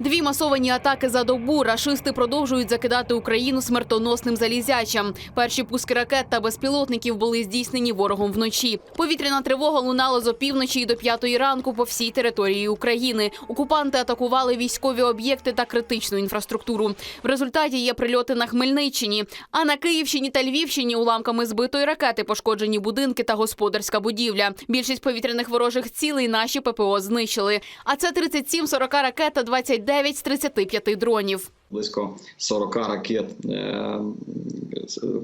Дві масовані атаки за добу. Рашисти продовжують закидати Україну смертоносним залізячам. Перші пуски ракет та безпілотників були здійснені ворогом вночі. Повітряна тривога лунала з опівночі і до п'ятої ранку по всій території України. Окупанти атакували військові об'єкти та критичну інфраструктуру. В результаті є прильоти на Хмельниччині. А на Київщині та Львівщині уламками збитої ракети пошкоджені будинки та господарська будівля. Більшість повітряних ворожих цілей наші ППО знищили. А це 37-40 ракет та 29 з 35 дронів. Близько 40 ракет е,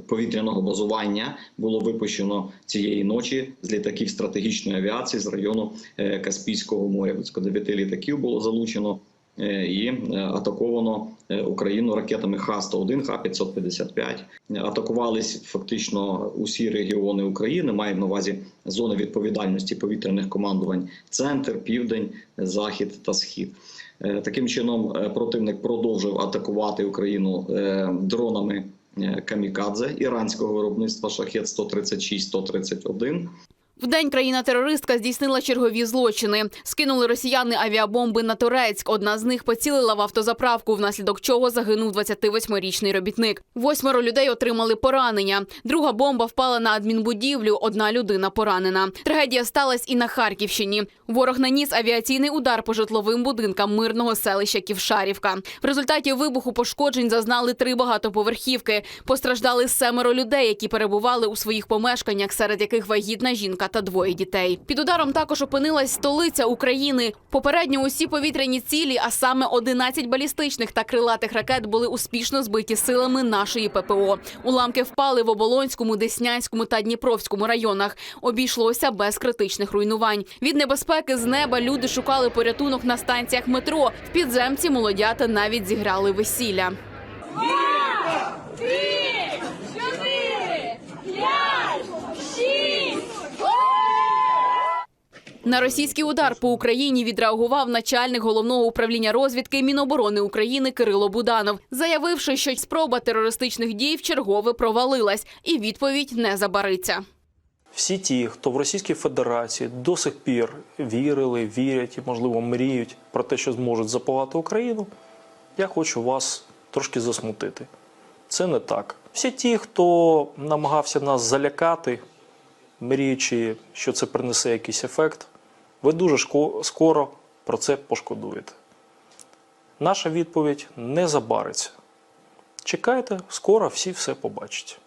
повітряного базування було випущено цієї ночі з літаків стратегічної авіації з району е, Каспійського моря. Близько 9 літаків було залучено і е, атаковано е, Україну ракетами Х-101, Х-555. Атакувались фактично усі регіони України. Маємо на увазі зони відповідальності повітряних командувань: центр, південь, захід та схід. Е, Таким чином, е, противник продовжив атакувати Україну е, дронами е, камікадзе іранського виробництва шахет 136-131. Вдень країна-терористка здійснила чергові злочини. Скинули росіяни авіабомби на Турецьк. Одна з них поцілила в автозаправку, внаслідок чого загинув 28-річний робітник. Восьмеро людей отримали поранення. Друга бомба впала на адмінбудівлю. Одна людина поранена. Трагедія сталася і на Харківщині. Ворог наніс авіаційний удар по житловим будинкам мирного селища Ківшарівка. В результаті вибуху пошкоджень зазнали три багатоповерхівки. Постраждали семеро людей, які перебували у своїх помешканнях, серед яких вагітна жінка та двоє дітей. Під ударом також опинилась столиця України. Попередньо усі повітряні цілі, а саме 11 балістичних та крилатих ракет, були успішно збиті силами нашої ППО. Уламки впали в Оболонському, Деснянському та Дніпровському районах. Обійшлося без критичних руйнувань. Від небезпеки з неба люди шукали порятунок на станціях метро. В підземці молодята навіть зіграли весілля. На російський удар по Україні відреагував начальник головного управління розвідки Міноборони України Кирило Буданов, заявивши, що спроба терористичних дій вчергове провалилась, і відповідь не забариться. Всі ті, хто в Російській Федерації до сих пір вірили, вірять і, можливо, мріють про те, що зможуть запалати Україну, я хочу вас трошки засмутити. Це не так. Всі ті, хто намагався нас залякати, мріючи, що це принесе якийсь ефект, ви дуже скоро про це пошкодуєте. Наша відповідь не забариться. Чекайте, скоро всі все побачать.